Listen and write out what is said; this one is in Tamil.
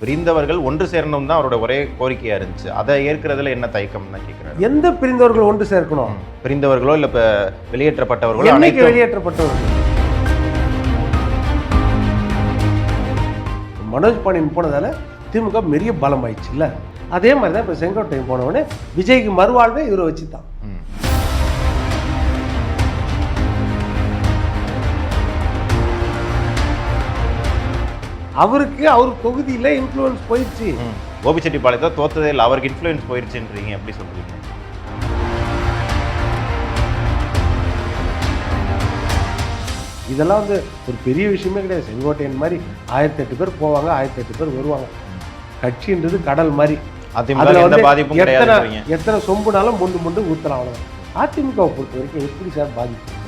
பிரிந்தவர்கள் ஒன்று சேரணும் தான் அவரோட ஒரே கோரிக்கையா இருந்துச்சு. அதை ஏற்கிறதுல என்ன தயக்கம் தான் கேட்கிறாரு எந்த பிரிந்தவர்கள் ஒன்று சேர்க்கணும்? பிரிந்தவர்களோ இல்ல இப்ப வெளியேற்றப்பட்டவர்களோ அனைத்தும் வெளியேற்றப்பட்டவர்கள்? மனோஜ் பாண்டியன் போனதால திமுக பெரிய பலம் ஆயிடுச்சு இல்ல? அதே மாதிரி தான் இப்போ செங்கோட்டையன் போனவொடனே விஜய்க்கு மறுவாழ்வே இவரை வச்சு தான் அவருக்கு அவர் தொகுதியில இன்ஃப்ளூயன்ஸ் போயிடுச்சு. கோபிச்செட்டிப்பாளையத்தை தோத்ததே இல்லை அவருக்கு இன்ஃப்ளூயன்ஸ் போயிருச்சுன்றீங்க எப்படி சொல்றீங்க? இதெல்லாம் வந்து ஒரு பெரிய விஷயமே கிடையாது. செங்கோட்டையன் மாதிரி ஆயிரத்தி எட்டு பேர் போவாங்க ஆயிரத்தி எட்டு பேர் வருவாங்க. கட்சின்றது கடல் மாதிரி. எத்தனை எத்தனை சொம்புனாலும் முண்டு முண்டு ஊத்தலாம் அவ்வளவுதான். அதிமுகவை பொறுத்த வரைக்கும் எப்படி சார் பாதிப்பு?